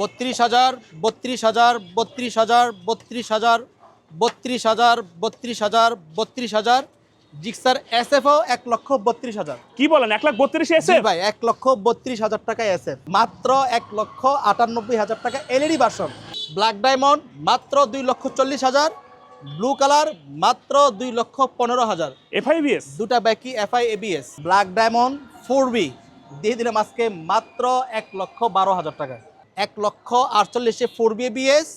বত্রিশ হাজার বত্রিশ হাজার বত্রিশ হাজার বত্রিশ হাজার বত্রিশ হাজার বত্রিশ হাজার বত্রিশ হাজার। জিক্সার এস এফও এক লক্ষ বত্রিশ হাজার। কি বলেন এক লাখ বত্রিশ এস জি ভাই এক লক্ষ বত্রিশ হাজার টাকা এস এফ মাত্র এক লক্ষ আটানব্বই হাজার টাকা এলইডি ভার্সন। ব্ল্যাক ডায়মন্ড মাত্র দুই লক্ষ চল্লিশ হাজার। ব্লু কালার মাত্র দুই লক্ষ পনেরো হাজার। FI ABS? দুটা ব্যাকি FI ABS black diamond four B. দিয়ে দিলাম আজকে মাত্র এক লক্ষ বারো হাজার টাকা। এক লক্ষ আটচল্লিশে ফোর বি এবিএস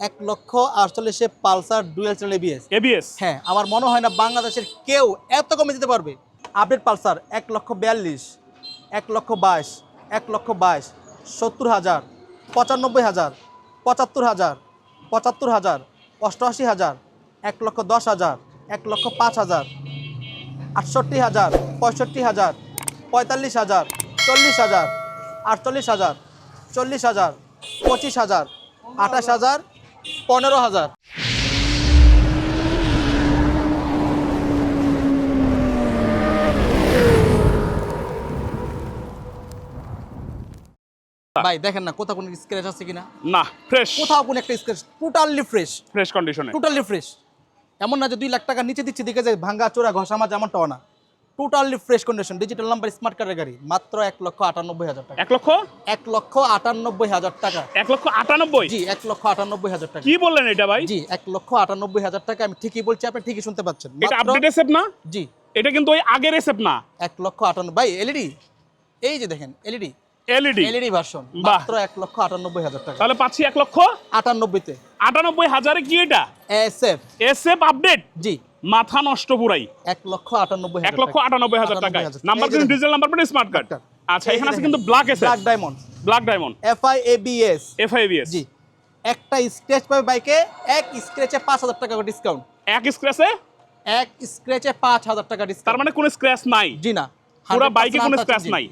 এক লক্ষ আটচল্লিশে Pulsar dual channel ABS ABS হ্যাঁ আমার মনে হয় না বাংলাদেশের কেউ এত কমে দিতে পারবে। আপডেট পালসার এক লক্ষ বিয়াল্লিশ এক লক্ষ বাইশ এক লক্ষ বাইশ সত্তর হাজার পঁচানব্বই হাজার পঁচাত্তর হাজার পঁচাত্তর হাজার অষ্টআশি হাজার এক লক্ষ দশ হাজার এক লক্ষ পাঁচ হাজার আটষট্টি হাজার পঁয়ষট্টি হাজার পঁয়তাল্লিশ হাজার চল্লিশ হাজার আটচল্লিশ হাজার চল্লিশ হাজার পঁচিশ হাজার আঠাশ হাজার পনেরো হাজার। ভাই দেখেন না কোথাও কোনো স্ক্র্যাচ আছে কিনা? না ফ্রেশ কোথাও কোনো একটা স্ক্র্যাচ টোটালি ফ্রেশ ফ্রেশ কন্ডিশনে টোটালি ফ্রেশ এমন না যে দুই লাখ টাকা নিচে দিচ্ছি দিকে যে ভাঙ্গা চোরা ঘষা মাছ এমনটাও না। Totally fresh condition digital number smart কার্ডের গাড়ি মাত্র এক লক্ষ আটানব্বই হাজার টাকা। এক লক্ষ? এক লক্ষ আটানব্বই হাজার টাকা। এক লক্ষ আটানব্বই? জি এক লক্ষ আটানব্বই হাজার টাকা। কি বললেন এটা ভাই? জি এক লক্ষ আটানব্বই হাজার টাকা আমি ঠিকই বলছি আপনি ঠিকই শুনতে পাচ্ছেন। এটা আপডেট এসেপ না? জি। এটা কিন্তু ওই আগের এসেপ না? এক লক্ষ আটানব্বই ভাই এলইডি এই যে দেখেন এলইডি এলইডি এলইডি ভার্সন মাত্র এক লক্ষ আটানব্বই হাজার টাকা। তাহলে পাচ্ছি এক লক্ষ? আটানব্বইতে। আটানব্বই হাজারে কি এটা? এস এফ এসএফ আপডেট জি। মাথা নষ্ট পুরাই। এক লক্ষ আটানব্বই এক লক্ষ আটানব্বই হাজার টাকায়। নাম্বার কিন্তু digital number plate smart card আচ্ছা এখানে আছে কিন্তু black SF black diamond black diamond FI ABS FI ABS জি। একটা স্ক্র্যাচ পাবে বাইকে এক স্ক্র্যাচে পাঁচ হাজার টাকা ডিসকাউন্ট এক স্ক্র্যাচে এক স্ক্র্যাচে পাঁচ হাজার টাকা তার মানে কোনো স্ক্র্যাচ নাই? জি না। পুরো বাইকে কোনো স্ক্র্যাচ নাই।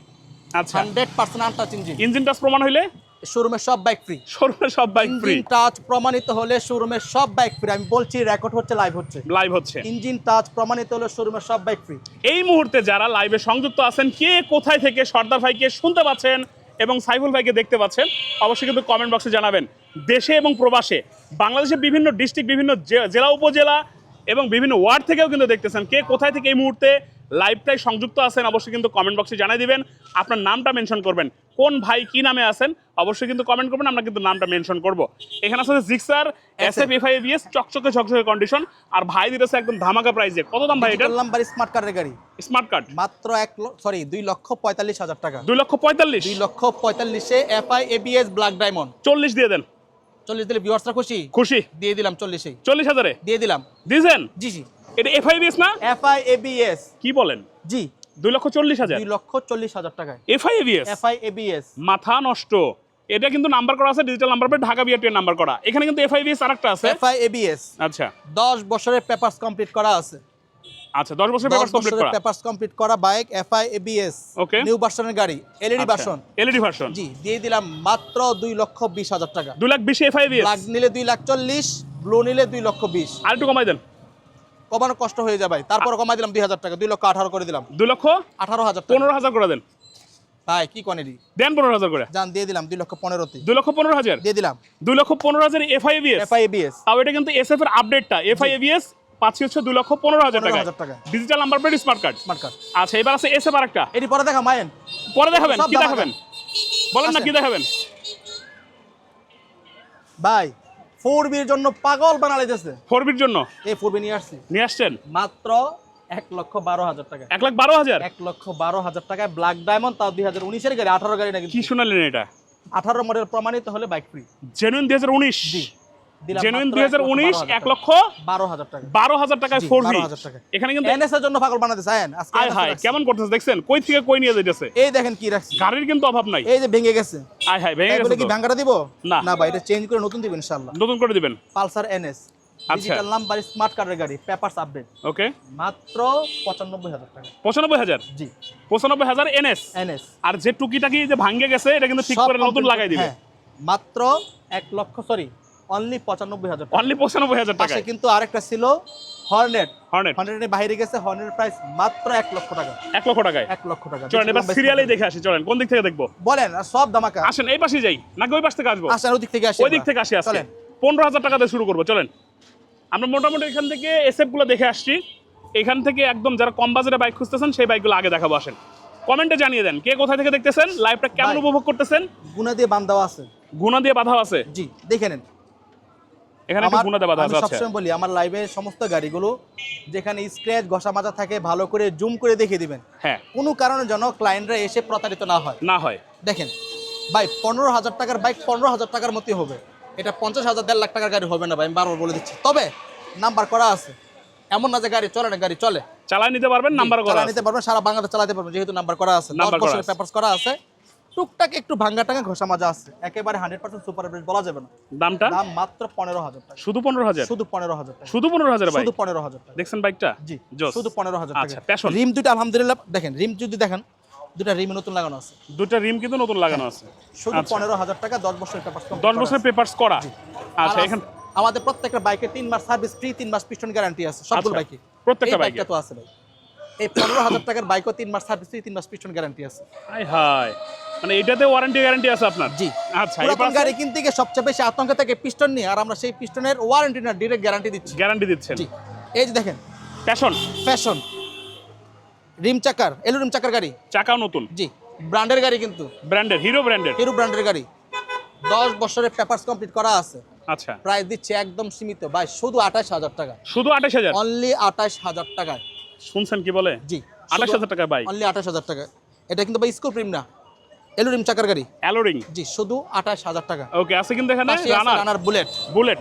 আচ্ছা। Hundred percent untouch engine engine touch প্রমাণ হইলে? শোরুমের সব বাইক ফ্রি শোরুমে সব বাইক ফ্রি ইঞ্জিন টাচ প্রমাণিত হলে শোরুমের সব বাইক ফ্রি আমি বলছি রেকর্ড হচ্ছে লাইভ হচ্ছে। লাইভ হচ্ছে। ইঞ্জিন টাচ প্রমাণিত হলে শোরুমের সব বাইক ফ্রি এই মুহূর্তে যারা লাইভে সংযুক্ত আছেন কে কোথায় থেকে সর্দার ভাইকে শুনতে পাচ্ছেন এবং সাইফুল ভাইকে দেখতে পাচ্ছেন অবশ্যই কিন্তু কমেন্ট বক্সে জানাবেন। দেশে এবং প্রবাসে বাংলাদেশের বিভিন্ন ডিস্ট্রিক্ট বিভিন্ন জেলা উপজেলা এবং বিভিন্ন ওয়ার্ড থেকেও কিন্তু দেখতেছেন কে কোথায় থেকে এই মুহূর্তে লাইভটাই সংযুক্ত আছেন অবশ্যই কিন্তু কমেন্ট বক্সে জানিয়ে দিবেন। আপনার নামটা মেনশন করবেন। কোন ভাই কি নামে আছেন অবশ্যই কিন্তু কমেন্ট করবেন আমরা কিন্তু নামটা মেনশন করব। এখানে আছে Gixxer S F F I চকচকে চকচকে কন্ডিশন আর ভাই দিতেছে একদম ধামাকা প্রাইজে কত দাম ভাই এটা? নাম্বার স্মার্ট কার্ডের গাড়ি। স্মার্ট কার্ড মাত্র এক সরি দুই লক্ষ পঁয়তাল্লিশ হাজার টাকা। দুই লক্ষ পঁয়তাল্লিশ। দুই লক্ষ পঁয়তাল্লিশে এফআই এবিএস ব্ল্যাক ডায়মন্ড চল্লিশ দিয়ে দেন। চল্লিশ দিলে ভিউয়ার্সরা খুশি? খুশি। দিয়ে দিলাম চল্লিশেই। চল্লিশ হাজারে? দিয়ে দিলাম। দিয়েছেন জি জি। এটা এফআইবিএস না? এফআই এবিএস কি বলেন? জি। দুই লক্ষ চল্লিশ হাজার। দুই লক্ষ চল্লিশ হাজার টাকায় এফআইবিএস এফআই এবিএস মাথা নষ্ট। এটা কিন্তু নাম্বার করা আছে digital number plate Dhaka BRT number করা। এখানে কিন্তু এফআইবিএস আরেকটা আছে। এফআই এবিএস আচ্ছা। দশ বছরের পেপারস কমপ্লিট করা আছে। আচ্ছা দশ বছর দশ পেপার কমপ্লিট করা। পেপারস কমপ্লিট করা bike FI ABS Okay. New ভার্সনের গাড়ি এলইডি ভার্সন এলইডি ভার্সন জি দিয়ে দিলাম মাত্র দুই লক্ষ বিশ হাজার টাকা। দুই লাখ বিশ এফআইবিএস ব্ল্যাক নিলে দুই লাখ চল্লিশ ব্লু নিলে দুই লক্ষ বিশ। আর একটু কমাই দেন। কমানো কষ্ট হয়ে যাবে। তারপর কমাই দিলাম দুই হাজার টাকা। দুই লক্ষ আঠারো করে দিলাম। দুই লক্ষ আঠারো হাজার পনেরো হাজার করে দেন। ভাই কি কোয়ান্টিটি দেন পনেরো হাজার করে। যান দিয়ে দিলাম দুই লক্ষ পনেরোতে। দুই লক্ষ পনেরো হাজার? দিয়ে দিলাম। দুই লক্ষ পনেরো হাজার এফআইবিএস? এফআই এবিএস তাও এটা কিন্তু এসএফ এর আপডেটটা এফআইএবিএস পাচ্ছি হচ্ছে দুই লক্ষ পনেরো হাজার টাকা digital number plate smart card smart card আচ্ছা এবার আছে এসএফ আরেকটা। এটি পরে দেখা মায়েন। পরে দেখাবেন কি দেখাবেন? বলেন না কি দেখাবেন? ভাই ফোর বির জন্য পাগল বানালে ফোর ফোরবির জন্য? এই ফোর বি নিয়ে আসছি। নিয়ে আসছেন? মাত্র এক লক্ষ বারো হাজার টাকা। এক লাখ বারো হাজার? এক লক্ষ বারো হাজার টাকায় ব্ল্যাক ডায়মন্ড তাও দুই হাজার উনিশের গাড়ি আঠারো গাড়ি নাকি। কি শোনালেন এটা? আঠারো মডেল প্রমাণিত হলে বাইক ফ্রি জেনুইন দুই হাজার উনিশ? জেনুইন দুই হাজার উনিশ এক লক্ষ বারো হাজার টাকা। বারো হাজার টাকায় জি, ফোর ভি 12,000 টাকা। এখানে কিন্তু এনএস এর জন্য পাগল বানাতে চান আজকে আয় হায় কেমন করতেছে দেখছেন? কই থেকে কই নিয়ে যাইতেছে? এই দেখেন কি রাখছি। গাড়ির কিন্তু অভাব নাই। এই যে ভেঙে গেছে। আয় হায় ভেঙে গেছে কি তো। দিব? না। না ভাই এটা চেঞ্জ করে নতুন দিব ইনশাআল্লাহ। নতুন করে দিবেন। পালসার এনএস আচ্ছা। ডিজিটাল নাম্বার স্মার্ট কার্ডের গাড়ি পেপারস আপডেট ওকে মাত্র পঁচানব্বই হাজার টাকা। পঁচানব্বই হাজার? জি। পঁচানব্বই হাজার এনএস এনএস আর যে টুকিটাকি যে গেছে এটা কিন্তু ঠিক করে নতুন লাগাই দিবে। হ্যাঁ, মাত্র এক লক্ষ সরি অনলি পঁচানব্বই হাজার অনলি পঁচানব্বই হাজার টাকায়? কিন্তু আরেকটা ছিল হর্নেট হর্নেট হর্নেটের বাইরে গেছে হর্নেটের প্রাইস মাত্র এক লক্ষ টাকা। এক লক্ষ টাকায়? এক লক্ষ টাকা। চলেন এবার লম্বা সিরিয়ালেই দেখে আসি চলেন কোন দিক থেকে দেখব? বলেন সব দামাকা আসেন এই পাশে যাই নাকি ওই পাশ থেকে আসব? আসেন ওদিক থেকে আসি ওই দিক থেকে আসি চলেন। পনেরো হাজার টাকা দিয়ে শুরু করব চলেন। আমরা মোটামুটি এখান থেকে এসএফগুলো দেখে আসছি। এখান থেকে একদম যারা কম বাজারে বাইক খুঁজতেছেন সেই বাইকগুলো আগে দেখাবো আসেন। কমেন্টে জানিয়ে দেন কে কোথায় থেকে দেখতেছেন? লাইভটা কেমন উপভোগ করতেছেন? গুনা দিয়ে বান্ধাও আছে। গুণা দিয়ে বাধা আছে? জি দেখে নেন। এখানে একটা গুণা আছে আচ্ছা। সবসময় বলি আমার লাইভে সমস্ত গাড়িগুলো যেখানে স্ক্র্যাচ ঘষা মাজা থাকে ভালো করে জুম করে দেখিয়ে দিবেন। হ্যাঁ। কোনো কারণে যেন ক্লায়েন্টরা এসে প্রতারিত না হয়। না হয়। দেখেন ভাই পনেরো হাজার টাকার বাইক পনেরো হাজার টাকার মতোই হবে। এটা পঞ্চাশ হাজার দেড় লাখ টাকার গাড়ি হবে না ভাই আমি বারবার বলে দিচ্ছি। তবে নাম্বার করা আছে। এমন না যে গাড়ি চলে না গাড়ি চলে। চালায় নিতে পারবেন নাম্বার করা নিতে পারবেন সারা বাংলাদেশ চালাতে পারবেন যেহেতু নাম্বার করা আছে। নাম্বার পেপারস করা আছে। টুকটাক একটু ভাঙ্গা টাঙ্গা ঘষা মাজা আছে। একেবারে হান্ড্রেড পার্সেন্ট সুপার ব্রেড বলা যাবে না। দামটা? দাম মাত্র পনেরো হাজার টাকা। শুধু পনেরো হাজার? শুধু পনেরো হাজার টাকা। শুধু পনেরো হাজার শুধু পনেরো হাজার টাকা। দেখছেন বাইকটা জি। শুধু পনেরো হাজার আচ্ছা, টাকা। রিম দুটো আলহামদুলিল্লাহ দেখেন রিম যদি দেখেন দুটা রিম নতুন লাগানো আছে। দুটা রিম কিন্তু নতুন লাগানো আছে। শুধু আচ্ছা। পনেরো হাজার টাকা দশ বছরের পেপার দশ বছরের পেপারস করা? আচ্ছা এখান আমাদের প্রত্যেকটা বাইকে তিন মাস সার্ভিস ফ্রি তিন মাস পিস্টন গ্যারান্টি আছে সবগুলো আচ্ছা, বাইকে প্রত্যেকটা বাইকে তো আছে ভাই। এই পনেরো হাজার টাকার বাইকও তিন মাস সার্ভিস ফ্রি তিন মাস পিস্টন গ্যারান্টি আছে। হাই হাই মানে এটাতে ওয়ারেন্টি গ্যারান্টি আছে আপনার? জি। আচ্ছা পুরাতন গাড়ি কিনতে গিয়ে সবচেয়ে বেশি আতঙ্ক থাকে পিস্টন নিয়ে আর আমরা সেই পিস্টনের ওয়ারেন্টি না ডিরেক্ট গ্যারান্টি দিচ্ছি। গ্যারান্টি দিচ্ছেন। জি। এই যে দেখেন প্যাশন ফ্যাশন রিম চাকার এলো রিম চাকার গাড়ি। চাকাও নতুন? জি ব্র্যান্ডের গাড়ি কিন্তু। ব্র্যান্ডের হিরো ব্র্যান্ডের হিরো ব্র্যান্ডের গাড়ি। দশ বছরের পেপারস কমপ্লিট করা আছে। আচ্ছা। প্রাইস দিচ্ছে একদম সীমিত। ভাই শুধু আঠাশ হাজার টাকা। শুধু আঠাশ হাজার? অনলি আঠাশ হাজার টাকায়। শুনছেন কি বলে? জি আঠাশ হাজার টাকা বাইক অনলি আঠাশ হাজার টাকা এটা কিন্তু ভাই স্কুল প্রিম না। এলো রিম চাকার গাড়ি। অ্যালোরিং জি শুধু আঠাশ হাজার টাকা। ওকে আছে কিন্তু এখানে? Runner Runner Bullet Bullet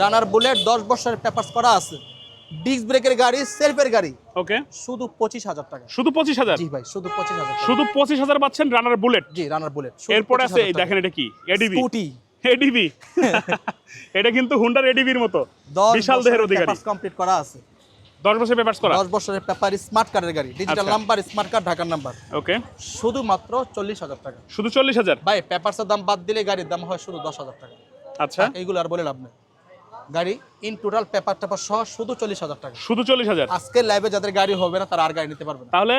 Runner Bullet দশ বছরের পেপারস করা আছে। ডিস্ক ব্রেকের গাড়ি সেলফের গাড়ি। ওকে শুধু পঁচিশ হাজার টাকা। শুধু পঁচিশ হাজার? জি ভাই শুধু পঁচিশ হাজার। শুধু পঁচিশ হাজার পাচ্ছেন রানার বুলেট জি রানার বুলেট এরপরে আছে এই দেখেন এটা কি? এডিবি স্কুটি এডিবি এটা কিন্তু হুন্ডার এডিবির মতো। বিশাল দেহের অধিকারী। কমপ্লিট করা আছে। দশ বছর পেপারস করা? দশ বছরের পেপার স্মার্ট কার্ডের গাড়ি ডিজিটাল। নাম্বার স্মার্ট কার্ড ঢাকার নাম্বার ওকে শুধুমাত্র চল্লিশ হাজার টাকা। শুধু চল্লিশ হাজার? ভাই পেপারসের দাম বাদ দিলে গাড়ির দাম হয় শুধু দশ হাজার টাকা। আচ্ছা। এইগুলো আর বলে লাভ নেই। গাড়ি ইন টোটাল পেপার টেপার সহ শুধু চল্লিশ হাজার টাকা। শুধু চল্লিশ হাজার? আজকে লাইভে যাদের গাড়ি হবে না তারা আর গাড়ি নিতে পারবে না। তাহলে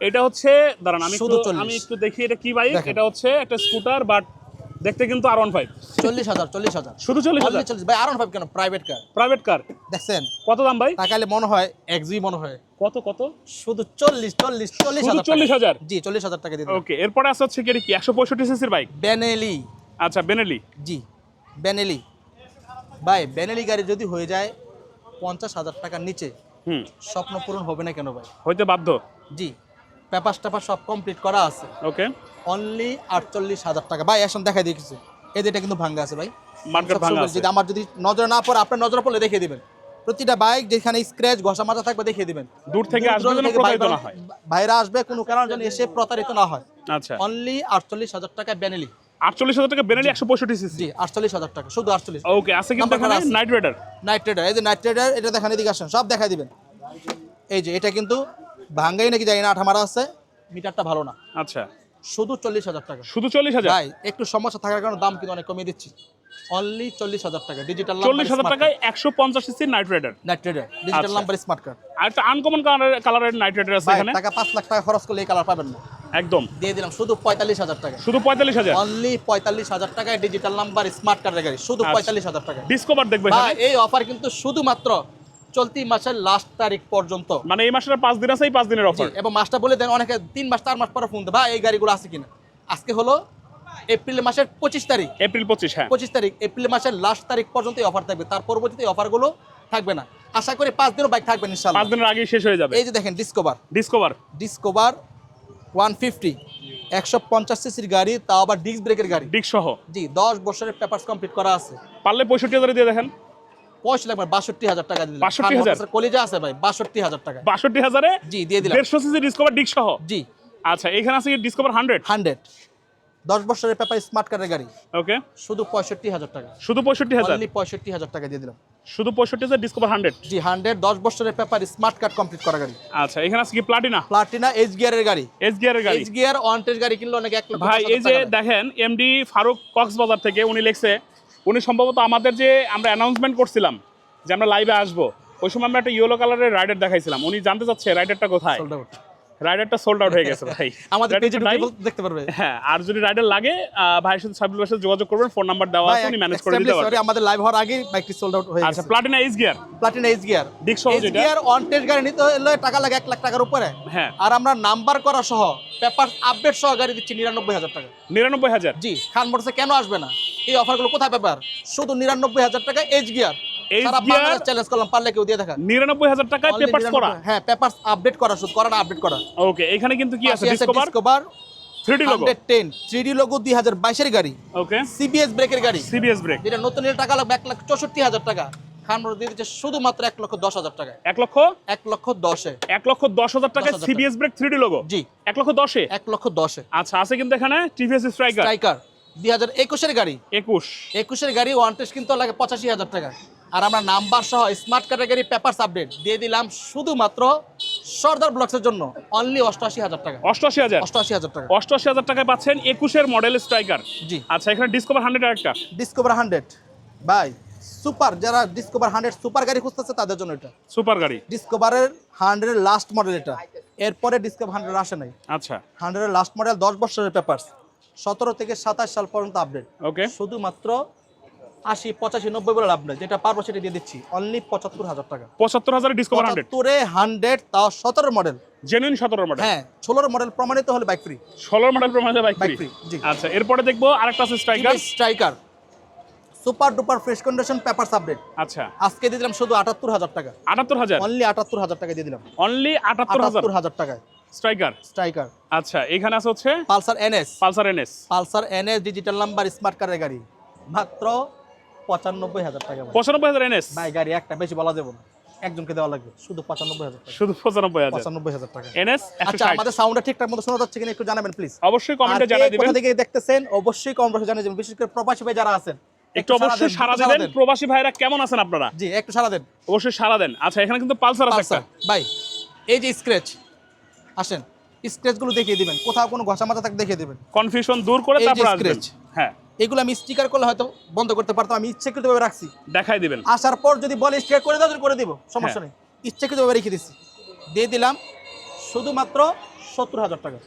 এটা হচ্ছে দাঁড়ান আমি শুধু একটু 40 আমি একটু দেখি এটা কি বাইক এটা হচ্ছে একটা স্কুটার বাট দেখতে কিন্তু আর ওয়ান ফাইভ চল্লিশ হাজার চল্লিশ হাজার। শুধু চল্লিশ হাজার? চল্লিশ ভাই আর ভাই কেন? প্রাইভেট কার প্রাইভেট কার দেখছেন? কত দাম ভাই? তাকালে মনে হয় একজুই মনে হয়। কত কত? শুধু চল্লিশ চল্লিশ চল্লিশ চল্লিশ। হাজার? জি চল্লিশ হাজার টাকা দিয়ে ওকে এরপরে আছে হচ্ছে কি একশো পঁয়ষট্টি সিসির বাইক বেনেলি আচ্ছা বেনেলি জি বেনেলি ভাই বেনেলি গাড়ি যদি হয়ে যায় পঞ্চাশ হাজার টাকার নিচে হুম। স্বপ্ন পূরণ হবে না কেন ভাই? হইতে বাধ্য? জি। পেপার টেপার সব কমপ্লিট করা আছে। ওকে অনলি আটচল্লিশ হাজার টাকা। ভাই এখন দেখাই দিয়েছে এদের এটা কিন্তু ভাঙ্গা আছে ভাই। মার্কেট সবসময় আছে। যদি আমার যদি নজরে না পড়ে আপনার নজরে পড়লে দেখিয়ে দিবেন। প্রতিটা বাইক যেখানে স্ক্র্যাচ ঘষা মাজা থাকবে দেখিয়ে দিবেন। দূর থেকে আসবে যেন প্রতারিত না হয়। ভাইরা আসবে কোনো কারণে যেন এসে প্রতারিত না হয়। আচ্ছা। অনলি আটচল্লিশ হাজার টাকা বেনেলি আটচল্লিশ হাজার টাকা বেনেলি একশো পঁয়ষট্টি সিসি জি আটচল্লিশ হাজার টাকা। শুধু আটচল্লিশ। ওকে আছে কিন্তু এখানে নাইট রাইডার নাইট ট্রেডার এই যে নাইট ট্রেডার এটা দেখান এদিকে আসেন। সব দেখাই দিবেন। এই যে এটা কিন্তু ভাঙ্গাই নাকি জানি না আঠা মারা আছে মিটারটা ভালো না। আচ্ছা। শুধু চল্লিশ হাজার টাকা। শুধু চল্লিশ হাজার? ভাই একটু সমস্যা থাকার কারণে দাম কিন্তু অনেক কমিয়ে দিচ্ছি। অনলি চল্লিশ হাজার টাকা ডিজিটাল চল্লিশ হাজার টাকায় একশো পঞ্চাশ সিসির Knight Rider Knight trader digital. Number smart card আর একটা আনকমন কালারের নাইট রাইডার আছে এখানে। টাকা পাঁচ লাখ টাকা খরচ করলে এই কালার পাবেন না। একদম। দিয়ে দিলাম শুধু পঁয়তাল্লিশ হাজার টাকা। শুধু পঁয়তাল্লিশ হাজার? অনলি পঁয়তাল্লিশ হাজার টাকায় ডিজিটাল নাম্বার স্মার্ট কার্ডের গাড়ি শুধু আচ্ছা। পঁয়তাল্লিশ হাজার টাকা ডিসকভার দেখবে এই অফার কিন্তু শুধুমাত্র চলতি মাসের লাস্ট তারিখ পর্যন্ত। মানে এই মাসের পাঁচ দিন আছে এই পাঁচ দিনের অফার এবং মাসটা বলে দেন অনেকে তিন মাস চার মাস পরে ফোন ভাই এই গাড়িগুলো আছে কিনা? আজকে হলো এপ্রিল মাসের পঁচিশ তারিখ। এপ্রিল পঁচিশ হ্যাঁ। পঁচিশ তারিখ এপ্রিল মাসের লাস্ট তারিখ পর্যন্ত এই অফার থাকবে। তার পরবর্তীতে এই অফারগুলো থাকবে না। আশা করি পাঁচ দিনও বাইক থাকবে ইনশাল্লাহ পাঁচ দিনের আগেই শেষ হয়ে যাবে। এই যে দেখেন Discover Discover Discover one fifty একশো পঞ্চাশ সিসির গাড়ি তাও আবার ডিস্ক ব্রেকের গাড়ি। ডিস্ক সহ। জি দশ বছরের পেপারস কমপ্লিট করা আছে। পারলে পঁয়ষট্টি হাজারে দিয়ে দেখেন। পয়সা লাগবে বাষট্টি হাজার টাকা দিলাম। 62,000 খান কলিজা আছে ভাই বাষট্টি হাজার টাকা। বাষট্টি হাজারে জি দিয়ে দিলাম। দেড়শো সিসি ডিসকভার ডিক সহ? জি। আচ্ছা এখানে আছে ডিসকভার হান্ড্রেড হান্ড্রেড দশ বছরের পেপার স্মার্ট কার্ডের গাড়ি। ওকে শুধু পঁয়ষট্টি হাজার টাকা। শুধু পঁয়ষট্টি হাজার? পঁয়ষট্টি হাজার টাকা দিয়ে দিলাম। শুধু পঁয়ষট্টি হাজার ডিসকভার হান্ড্রেড জি হান্ড্রেড দশ বছরের পেপার স্মার্ট কার্ড কমপ্লিট করা গাড়ি। আচ্ছা এখানে আছে কি প্লাটিনা প্লাটিনা এইচ গিয়ারের গাড়ি। এস গিয়ারের গাড়ি। এইচ গিয়ার ওয়ান টেস্ট গাড়ি কিনলে অনেক এক ভাই এই যে হাজার। দেখেন এমডি ফারুক কক্সবাজার থেকে উনি লিখছে উনি সম্ভবত আমাদের যে আমরা অ্যানাউন্সমেন্ট করছিলাম যে আমরা লাইভে আসব, ওই সময় আমরা একটা ইয়েলো কালারের রাইডার দেখাইছিলাম। উনি জানতে চাচ্ছে রাইডারটা কোথায়? রাইডারটা সোল্ড আউট হয়ে গেছে ভাই। আমাদের পেজে দেখতে পারবে। হ্যাঁ আর যদি রাইডার লাগে ভাইয়ের সাথে সাবিল ভাইয়ের সাথে যোগাযোগ করবেন ফোন নাম্বার দেওয়া আছে উনি ম্যানেজ করে দিতে সরি পারবেন। আমাদের লাইভ হওয়ার আগেই বাইকটি সোল্ড আউট হয়ে আচ্ছা Platina H gear Platina H gear disc সহ যেটা। গিয়ার অন টেস্ট গাড়ি নিতে হলে টাকা লাগে এক লাখ টাকার উপরে। হ্যাঁ। আর আমরা নাম্বার করা সহ পেপার আপডেট সহ গাড়ি দিচ্ছি নিরানব্বই হাজার টাকা। নিরানব্বই হাজার। জি খান মোটরসে কেন আসবে না? এই অফারগুলো কোথায় পেপার? শুধু নিরানব্বই হাজার টাকা এইচ গিয়ার এইচ সারা গিয়ার বাংলাদেশ চ্যালেঞ্জ করলাম পারলে কেউ দিয়ে দেখা নিরানব্বই হাজার টাকায় Only করা হ্যাঁ পেপার আপডেট করা শুধু করা আপডেট করা। ওকে এখানে কিন্তু কি আছে? Discover Discover three logo 110 3D logo 2022 এর গাড়ি। ওকে সিবিএস ব্রেকের গাড়ি। সিবিএস ব্রেক যেটা নতুন এর টাকা লাগবে এক লাখ চৌষট্টি হাজার টাকা। খান মোটর দিয়ে দিচ্ছে শুধুমাত্র এক লক্ষ দশ হাজার টাকা এক লক্ষ? এক লক্ষ দশে। এক লক্ষ দশ হাজার টাকায় 10,000 টাকা। CBS brake three D logo জি। এক লক্ষ দশে? এক লক্ষ দশে। আচ্ছা আছে কিন্তু এখানে টিভিএস স্ট্রাইকার স্ট্রাইকার দুই হাজার একুশের গাড়ি। একুশ। একুশের গাড়ি ওয়ান টেস্ট কিন্তু লাগে পঁচাশি হাজার টাকা আর আমরা নাম্বার সহ স্মার্ট ক্যাটাগরি পেপারস আপডেট দিয়ে দিলাম শুধুমাত্র সর্দার ব্লকসের জন্য। অনলি অষ্টআশি হাজার টাকা। অষ্টআশি হাজার? অষ্টআশি হাজার টাকা। অষ্টআশি হাজার টাকায় পাচ্ছেন একুশের মডেল স্ট্রাইকার জি। আচ্ছা এখানে ডিসকভার হান্ড্রেড আরেকটা ডিসকভার হান্ড্রেড বাই সুপার যারা ডিসকভার হান্ড্রেড সুপার গাড়ি খুঁজতেছে তাদের জন্য এটা। সুপার গাড়ি। ডিসকভারের হান্ড্রেডের লাস্ট মডেল এটা। এরপরে ডিসকভার হান্ড্রেড আসে নাই। আচ্ছা। হান্ড্রেডের লাস্ট মডেল দশ বছরের পেপারস সতেরো থেকে সাতাশ সাল পর্যন্ত আপডেট ওকে শুধুমাত্র আশি পঁচাশি নব্বই বলে লাভ নেই। যেটা পারব সেটা দিয়ে দিচ্ছি। অনলি পঁচাত্তর হাজার টাকা। পঁচাত্তর হাজার ডিসকভার হান্ড্রেড হান্ড্রেড তাও সতেরো মডেল জেনুইন সতেরো মডেল হ্যাঁ ষোলোর মডেল প্রমাণিত হলে বাইক ফ্রি ষোলো মডেল প্রমাণে বাইক ফ্রি। আচ্ছা এরপরে দেখব আরেকটা আছে Striker Striker super duper fresh condition papers update আচ্ছা। আজকে দিয়ে দিলাম শুধু আটাত্তর হাজার টাকা। আটাত্তর হাজার? অনলি আটাত্তর হাজার টাকা দিয়ে দিলাম। অনলি আটাত্তর হাজার? আটাত্তর হাজার টাকায়। স্ট্রাইকার স্ট্রাইকার আচ্ছা এখানে আছে হচ্ছে Pulsar NS Pulsar NS Pulsar NS digital number smart কারের গাড়ি। মাত্র পঁচানব্বই হাজার টাকা পঁচানব্বই হাজার এনএস ভাই গাড়ি একটা বেশি বলা যাবে না। একজনকে দেওয়া লাগবে শুধু পঁচানব্বই হাজার শুধু পঁচানব্বই হাজার? পঁচানব্বই হাজার টাকা। এনএস আচ্ছা আমাদের সাউন্ডটা ঠিকঠাক মতো শোনা যাচ্ছে কিনা একটু জানাবেন প্লিজ অবশ্যই কমেন্টে জানিয়ে দিবেন। কোথা থেকে দেখতেছেন অবশ্যই কম জানিয়ে দেবেন। বিশেষ করে প্রবাসী ভাই যারা আছেন একটু অবশ্যই সারা প্রবাসী ভাইরা কেমন আছেন আপনারা? জি একটু সারা দেন। অবশ্যই সারা দেন। আচ্ছা এখানে কিন্তু পালসার আছে একটা। ভাই এই যে স্ক্র্যাচ আসেন। স্ক্র্যাচগুলো দেখিয়ে দিবেন। কোথাও কোনো ঘষা মাথা থাকে দেখিয়ে দিবেন। কনফিউশন দূর করে তারপর আসবেন। হ্যাঁ। এগুলো আমি স্টিকার করলে হয়তো বন্ধ করতে পারতাম আমি ইচ্ছাকৃতভাবে রাখছি। দেখাই দিবেন। আসার পর যদি বলে স্টিকার করে দাও করে দিব সমস্যা হ্যাঁ। নেই। ইচ্ছাকৃতভাবে রেখে দিচ্ছি। দিয়ে দিলাম শুধুমাত্র সত্তর হাজার টাকা।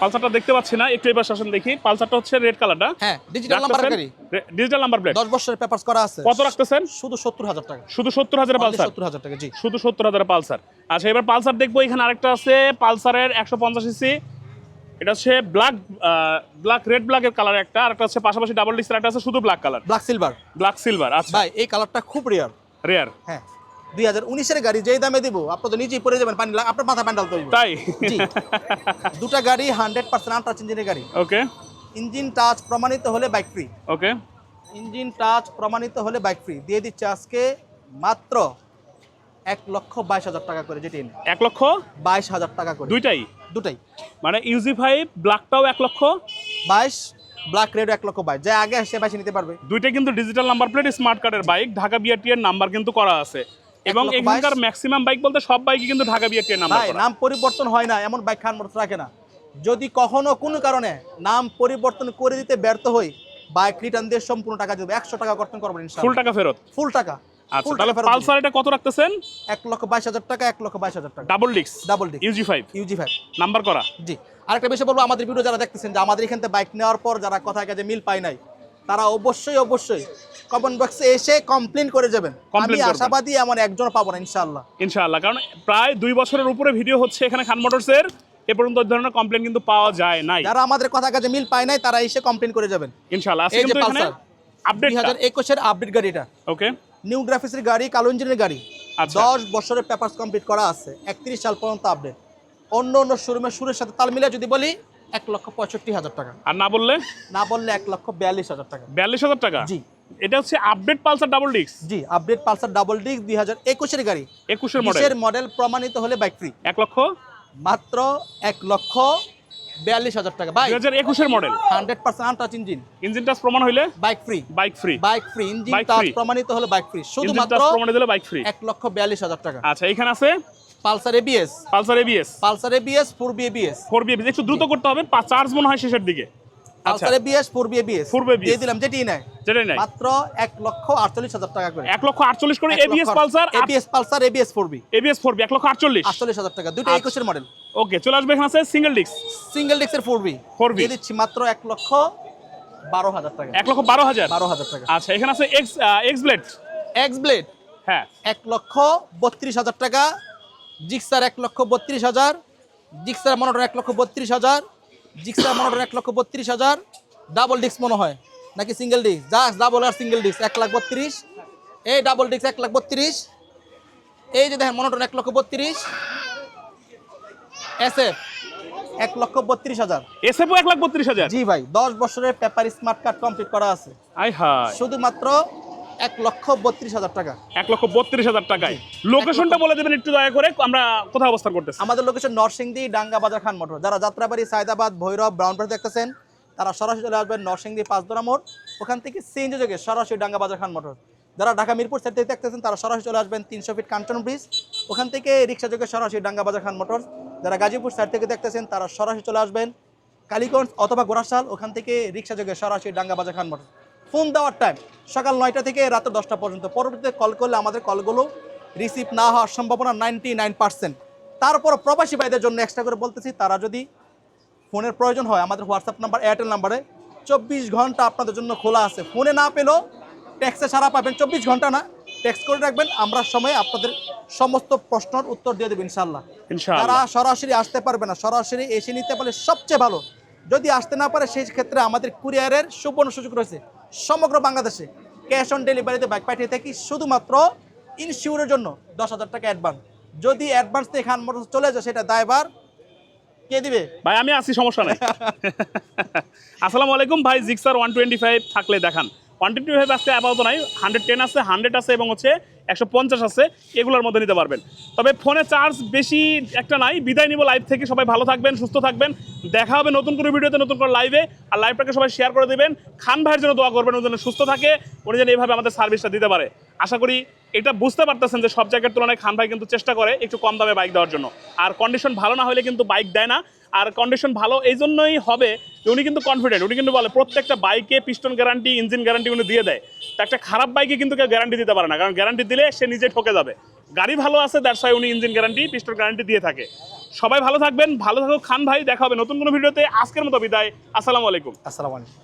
পালসারটা দেখতে পাচ্ছি না একটু এবার শাসন দেখি। পালসারটা হচ্ছে রেড কালারটা হ্যাঁ ডিজিটাল নাম্বার গাড়ি ডিজিটাল নাম্বার প্লেট দশ বছরের পেপারস করা আছে। কত রাখতেছেন? শুধু সত্তর হাজার টাকা। শুধু সত্তর হাজার পালসার? সত্তর হাজার টাকা জি। শুধু হাজার পালসার। আচ্ছা এবার পালসার দেখব এখানে আরেকটা আছে পালসারের একশো পঞ্চাশ সিসি এটা হচ্ছে ব্ল্যাক ব্ল্যাক রেড ব্ল্যাকের কালার একটা আর একটা হচ্ছে পাশাপাশি ডাবল ডিস্ক একটা আছে শুধু black colour black silver black silver আচ্ছা। ভাই এই কালারটা খুব রেয়ার রেয়ার হ্যাঁ। দুই হাজার উনিশের গাড়ি যেই দামে দিব আপনি তো নিজেই পরে যাবেন পানি লাগ- আপনার মাথা প্যান্ডাল তৈরি তাই? জি। দুটা গাড়ি হান্ড্রেড পার্সেন্ট আনটাচ ইঞ্জিনের গাড়ি। ওকে ইঞ্জিন টাচ প্রমাণিত হলে bike free okay engine touch প্রমাণিত হলে বাইক ফ্রি দিয়ে দিচ্ছে আজকে মাত্র এক লক্ষ বাইশ হাজার টাকা করে যেটি এক লক্ষ? বাইশ হাজার টাকা করে। দুইটাই? দুটাই। মানে ইউজি ফাইভ ব্ল্যাকটাও এক লক্ষ? বাইশ ব্ল্যাক রেড এক লক্ষ বাইশ। যে আগে সে বাইশে নিতে পারবে। দুইটা কিন্তু ডিজিটাল নাম্বার প্লেট স্মার্ট কার্ডের বাইক ঢাকা বিআরটি এর নাম্বার কিন্তু করা আছে। এবং এখানকার ম্যাক্সিমাম বাইক বলতে সব বাইকই কিন্তু ঢাকা বিআরটি এর নাম্বার নাম পরিবর্তন হয় না। এমন বাইক খান মোটরস রাখে না। যদি কখনো কোনো কারণে নাম পরিবর্তন করে দিতে ব্যর্থ হই বাইক রিটার্ন দিয়ে সম্পূর্ণ টাকা দেবে। একশো টাকা কর্তন করবেন ফুল টাকা ফেরত? ফুল টাকা। আচ্ছা তাহলে। পালসার এটা কত রাখতেছেন? এক লক্ষ বাইশ হাজার টাকা এক লক্ষ বাইশ হাজার টাকা। Double double UG five UG five number করা? জি। আরেকটা বিষয় বলব আমাদের ভিডিও যারা দেখতেছেন যে আমাদের এখান থেকে বাইক নেওয়ার পর যারা কথায় কাজে মিল পায় নাই তারা অবশ্যই অবশ্যই কমেন্ট বক্সে এসে কমপ্লেন করে যাবেন। আমি আশাবাদী এমন একজন পাবো না ইনশাআল্লাহ। ইনশাআল্লাহ কারণ প্রায় দুই বছরের উপরে ভিডিও হচ্ছে এখানে খান মোটরসের। এ পর্যন্ত ধরনের কমপ্লেন কিন্তু পাওয়া যায় নাই। যারা আমাদের কথা কাজে মিল পায় নাই তারা এসে কমপ্লেন করে যাবেন। ইনশাআল্লাহ আজকে কিন্তু এখানে আপডেট দুই হাজার একুশের আপডেট গাড়িটা। ওকে নিউ গ্রাফিক্সের গাড়ি কালো ইঞ্জিনের গাড়ি। আচ্ছা। দশ বছরের পেপারস কমপ্লিট করা আছে একত্রিশ সাল পর্যন্ত আপডেট অন্য অন্য শোরুমের সুরের সাথে তাল মিলিয়ে যদি বলি এক লক্ষ পঁয়ষট্টি হাজার টাকা। আর না বললে? না বললে এক লক্ষ বিয়াল্লিশ হাজার টাকা। বিয়াল্লিশ হাজার টাকা? জি। এটা হচ্ছে আপডেট পালসার ডাবল ডিক্স জি আপডেট পালসার ডাবল ডিস্ক দুই হাজার একুশের গাড়ি। একুশের মডেল মডেল প্রমাণিত হলে বাইক ফ্রি এক লক্ষ? মাত্র এক লক্ষ বিয়াল্লিশ হাজার টাকা বাইক হাজার একুশের model hundred percent untouch engine engine touch প্রমাণ হইলে bike free bike free bike free engine touch প্রমাণিত হলে বাইক ফ্রি শুধুমাত্র টাচ প্রমাণ দিলে বাইক ফ্রি এক লক্ষ বিয়াল্লিশ হাজার টাকা আচ্ছা এখানে আছে Pulsar ABS Pulsar ABS Pulsar ABS four B ABS four B একটু দ্রুত করতে হবে চার্জ মনে হয় শেষের দিকে পালসার এবিএস ফোর বি দিয়ে দিলাম যেটি নেয় যেটাই নাই মাত্র এক লক্ষ আটচল্লিশ হাজার টাকা করে এক লক্ষ আটচল্লিশ করে ABS Pulsar ABS Pulsar ABS four B ABS four এক লক্ষ আটচল্লিশ আটচল্লিশ হাজার টাকা দুটো আচ্ছা। একুশের মডেল ওকে চলে আসবে এখানে আছে সিঙ্গেল ডিস্ক সিঙ্গেল ডিস্কের ফোর বি 4B দিয়ে দিচ্ছি মাত্র এক লক্ষ বারো হাজার টাকা। এক লক্ষ বারো হাজার? বারো হাজার টাকা। আচ্ছা এখানে আছে X X blade X blade হ্যাঁ। এক লক্ষ বত্রিশ হাজার টাকা। জিক্সার এক লক্ষ বত্রিশ হাজার। জিক্সার মনোটর এক লক্ষ বত্রিশ হাজার। জিক্সার মনোটর এক লক্ষ বত্রিশ হাজার। ডাবল ডিস্ক মনে হয়। নাকি সিঙ্গেল ডিস্ক যা ডাবল আর সিঙ্গেল ডিস্ক এক লাখ বত্রিশ। এই ডাবল ডিস্ক এক লাখ বত্রিশ। এই যে দেখেন মনোটর এক লক্ষ বত্রিশ। এস এফ এক লক্ষ বত্রিশ হাজার। এসএফও এক লাখ বত্রিশ হাজার? জি ভাই দশ বছরের পেপার স্মার্ট কার্ড কমপ্লিট করা আছে। আই হাই শুধুমাত্র এক লক্ষ বত্রিশ হাজার টাকা। এক লক্ষ বত্রিশ হাজার টাকায়। লোকেশনটা বলে দেবেন একটু দয়া করে আমরা কোথায় অবস্থান করতেছি? আমাদের লোকেশন নরসিংদী ডাঙ্গা বাজার খান মোটর যারা যাত্রাবাড়ি সায়দাবাদ ভৈরব ব্রাউনবাড়ি দেখতেছেন তারা সরাসরি চলে আসবেন নরসিংদী পাঁচদোনা মোড়। ওখান থেকে সিএনজি যোগে সরাসরি ডাঙ্গা বাজার খান মোটর যারা ঢাকা মিরপুর সাইড থেকে দেখতেছেন, তারা সরাসরি চলে আসবেন তিনশো ফিট কাঞ্চন ব্রিজ। ওখান থেকে রিক্সা যোগে সরাসরি ডাঙ্গা বাজার খান মোটর যারা গাজীপুর সাইড থেকে দেখতেছেন, তারা সরাসরি চলে আসবেন কালীগঞ্জ অথবা গোরাশাল ওখান থেকে রিক্সা যোগে সরাসরি ডাঙ্গা বাজার খান মোটর ফোন দেওয়ার টাইম সকাল নয়টা থেকে রাত দশটা পর্যন্ত। পরবর্তীতে কল করলে আমাদের কলগুলো রিসিভ না হওয়ার সম্ভাবনা নাইনটি নাইন পার্সেন্ট তারপর প্রবাসী ভাইদের জন্য এক্সট্রা করে বলতেছি, তারা যদি ফোনের প্রয়োজন হয়, আমাদের হোয়াটসঅ্যাপ নাম্বার এয়ারটেল নাম্বারে চব্বিশ ঘণ্টা আপনাদের জন্য খোলা আছে। ফোনে না পেলেও ট্যাক্সে সারা পাবেন চব্বিশ ঘণ্টা না। ট্যাক্স করে রাখবেন আমরা সময় আপনাদের সমস্ত প্রশ্নের উত্তর দিয়ে দেবেন ইনশাল্লাহ ইনশাআল্লাহ। সরাসরি আসতে পারবে না সরাসরি এসে নিতে পারলে সবচেয়ে ভালো। যদি আসতে না পারে সেই ক্ষেত্রে আমাদের কুরিয়ারের সুবর্ণ সুযোগ রয়েছে। সমগ্র বাংলাদেশে ক্যাশ অন ডেলিভারিতে বাইক পাঠিয়ে থাকি শুধুমাত্র ইনশিওরের জন্য দশ হাজার টাকা অ্যাডভান্স যদি অ্যাডভান্স দিয়ে খান মোটর চলে যায় সেটা দায়বার কে দিবে? ভাই আমি আসি সমস্যা নাই। আসসালামু আলাইকুম ভাই জিক্সার ওয়ান টোয়েন্টি ফাইভ থাকলে দেখান। ওয়ান টোয়েন্টি ফাইভ আজকে আপাতত নাই হান্ড্রেড টেন আছে হান্ড্রেড আছে এবং হচ্ছে একশো পঞ্চাশ আছে, এগুলোর মধ্যে নিতে পারবেন। তবে ফোনে চার্জ বেশি একটা নাই, বিদায় নিব লাইভ থেকে, সবাই ভালো থাকবেন, সুস্থ থাকবেন। দেখা হবে নতুন করে ভিডিওতে নতুন করে লাইভে আর লাইভটাকে সবাই শেয়ার করে দেবেন। খান ভাইয়ের জন্য দোয়া করবেন, উনি যেন সুস্থ থাকে, উনি যেন এইভাবে আমাদের সার্ভিসটা দিতে পারে। আশা করি এটা বুঝতে পারতেছেন যে সব জায়গার তুলনায় খান ভাই কিন্তু চেষ্টা করে একটু কম দামে বাইক দেওয়ার জন্য। আর কন্ডিশন ভালো না হলে কিন্তু বাইক দেয় না। আর কন্ডিশন ভালো এই জন্যই হবে যে উনি কিন্তু কনফিডেন্ট উনি কিন্তু বলে প্রত্যেকটা বাইকে পিস্টন গ্যারান্টি ইঞ্জিন গ্যারান্টি উনি দিয়ে দেয়। তো একটা খারাপ বাইকে কিন্তু কেউ গ্যারান্টি দিতে পারে না, কারণ গ্যারান্টি দিলে সে নিজে ঠকে যাবে। গাড়ি ভালো আছে দ্যাটস ওয়াই উনি ইঞ্জিন গ্যারান্টি পিস্টন গ্যারান্টি দিয়ে থাকে। সবাই ভালো থাকবেন, ভালো থাকুক খান ভাই, দেখা হবে নতুন কোনো ভিডিওতে। আজকের মতো বিদায়, আসসালামু আলাইকুম। আসসালামু আলাইকুম।